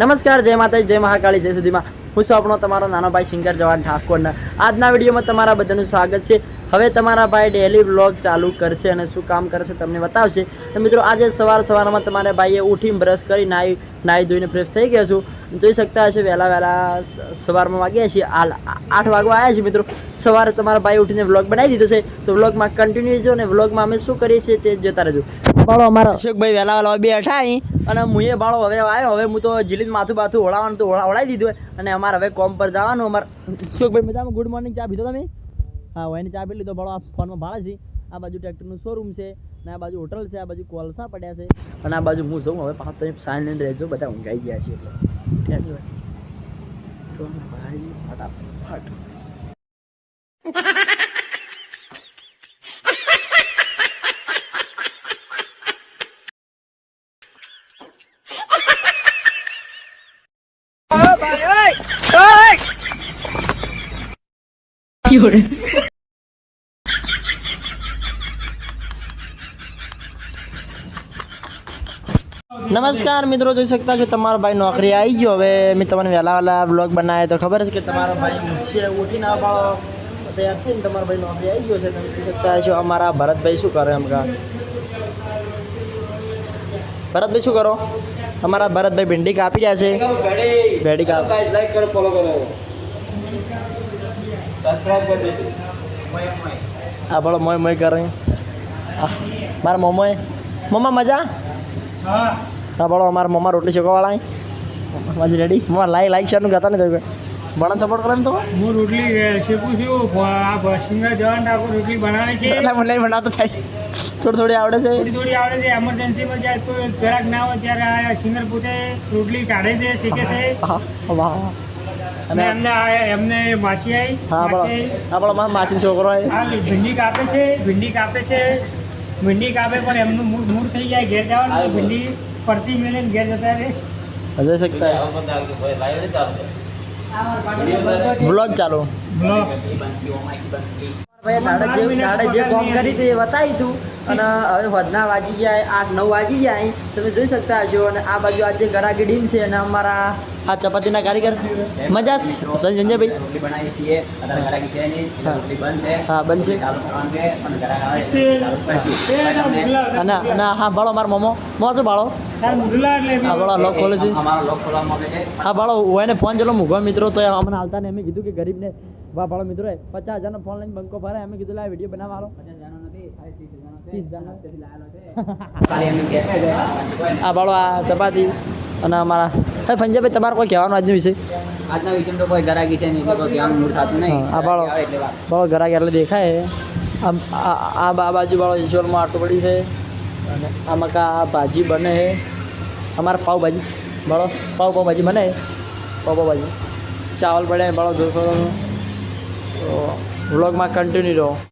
નમસ્કાર, જય માતા જય મહાકાળી, જય સુધીમાં. હું છું આપણો તમારો નાનો ભાઈ સિંગર જવાન ઠાકોરના. આજના વિડીયોમાં તમારા બધાનું સ્વાગત છે. હવે તમારા ભાઈ ડેલી વ્લોગ ચાલુ કરશે અને શું કામ કરશે તમને બતાવશે. તો મિત્રો, આજે સવાર સવારમાં તમારા ભાઈએ ઉઠીને બ્રશ કરી નાહી નાહી ધોઈને ફ્રેશ થઈ ગયા છું. જોઈ શકતા હશે વહેલા વહેલા સવારમાં વાગ્યા છીએ. હાલ આઠ વાગવા આવ્યા છીએ મિત્રો. સવારે તમારા ભાઈ ઉઠીને વ્લોગ બનાવી દીધો છે. તો વ્લોગમાં કન્ટિન્યુ જો ને વ્લોગમાં અમે શું કરીએ છીએ તે જોતા રહેજો. બાળો અમારા. અશોકભાઈ વહેલા વહેલા બે અહીં. અને એ બાળો હવે આવ્યો. હવે હું તો જીલીત માથું બાથું ઓળાવાનું તો ઓળા ઓળાવી દીધું અને અમારે હવે કોમ પર જવાનું અમારે. અશોકભાઈ મજામાં? ગુડ મોર્નિંગ ચા પીધો તમે? હા, હું એની ચા પી લીધો. બાળો આ ફોનમાં ભાડે છે. આ બાજુ ટ્રેક્ટરનું શોરૂમ છે. અને આ બાજુ હોટલ છે. આ બાજુ કોલસા પડ્યા છે. અને આ બાજુ હું જઉં. હવે પાંચ તમે લઈને રહેજો. બધા ઊંઘાઈ ગયા છે એટલે. ક્યાં જવાય? તો ભાઈ ફટાફટ નમસ્કાર મિત્રો જોઈ શકતા છો તમારો ભાઈ નોકરી આવી ગયો. હવે મેં તમને વહેલા વહેલા બ્લોગ બનાવ્યો તો ખબર છે કે તમારો ભાઈ છે ઉઠીને આ બાળો તૈયાર થઈને તમારો ભાઈ નોકરી આવી ગયો છે. તમે જોઈ શકતા છો અમારા ભરતભાઈ શું કરે એમ કા ભરતભાઈ શું કરો? અમારા ભરતભાઈ ભીંડી કાપી રહ્યા છે. ભેડી કાપ લાઈક કરો ફોલો કરો. સબસ્ક્રાઇબ કરી દેજો. આ બાળો મોય મોય કરે મારા મોમોય મમ્મા મજા? હા. બાળો અમારા મમ્મા રોટલી શેકવાવાળા મજા રેડી મમ્મા લાઈક લાઈક શેરનું ગાતા નહીં થયું ભણન સપોર્ટ કરે ને તો? હું રોટલી શીખું છું આ સિંગર જવાન ઠાકોર રોટલી બનાવે છે? એટલે મને બનાવતો થાય થોડી થોડી આવડે છે. થોડી થોડી આવડે છે. એમરજન્સીમાં જ્યારે કોઈ ગ્રાહક ના હોય ત્યારે આ સિંગર પોતે રોટલી કાઢે છે શીખે છે. વાહ અને એમને આ- એમને માસી આવી હા માસી મારા માસી છોકરો એ આ ભીંડી કાપે છે ભીંડી કાપે છે. ભીંડી કાપે પણ એમનું મૂળ થઈ જાય ઘેર જવાનું ભીંડી પડતી મેળે ઘેર જતા રે અજય શકતા બ્લોગ ચાલુ. બ્લોગ. ભાઈ જે કામ કરી હતું એ બતાવી હતું અને હવે વધના વાગી ગયા આઠ નવ વાગી ગયા અહીં. તમે જોઈ શકતા હશો. અને આ બાજુ આજે ગરાગી ડીમ છે અને અમારા આ ચપાતીના કારીગર. મજા સંજયભાઈ? બનાવીએ છીએ. હા. બંધ છે. અને અને હા ભાળો મારો મોમો. મો શું ભાળો? હા ભાળો લોક ખોલે છે. અમારો લોક ખોલવા માંગે છે. હા ભાળો હું એને ફોન ચલો મૂકવા મિત્રો તો અમને હાલતા ને અમે કીધું કે ગરીબને વાહ ભાળો મિત્રો પચાસ હજારનો ફોન લઈને બંકો ભરાય અમે કીધું લા વીડિયો બનાવવા આ બાળો આ ચપાતી અને અમારા હે ફંજાભાઈ તમારે કોઈ કહેવાનું આજનો વિષય આજના વિષય તો કોઈ ગરાગી છે નહીં કોઈ ધ્યાન મૂળ થતું નહીં. આ બાળો. ગરાગી આવે એટલે દેખાય. આમ આ આ બાજુ બાળો ઈશ્વરમાં આટલું પડી છે. અને આમાં કા ભાજી બને છે. અમારે પાઉભાજી. બાળો પાઉ પાઉભાજી બને પાવ ભાજી ચાવલ પડે બાળો જોશો તો વ્લોગમાં કન્ટિન્યુ રહો.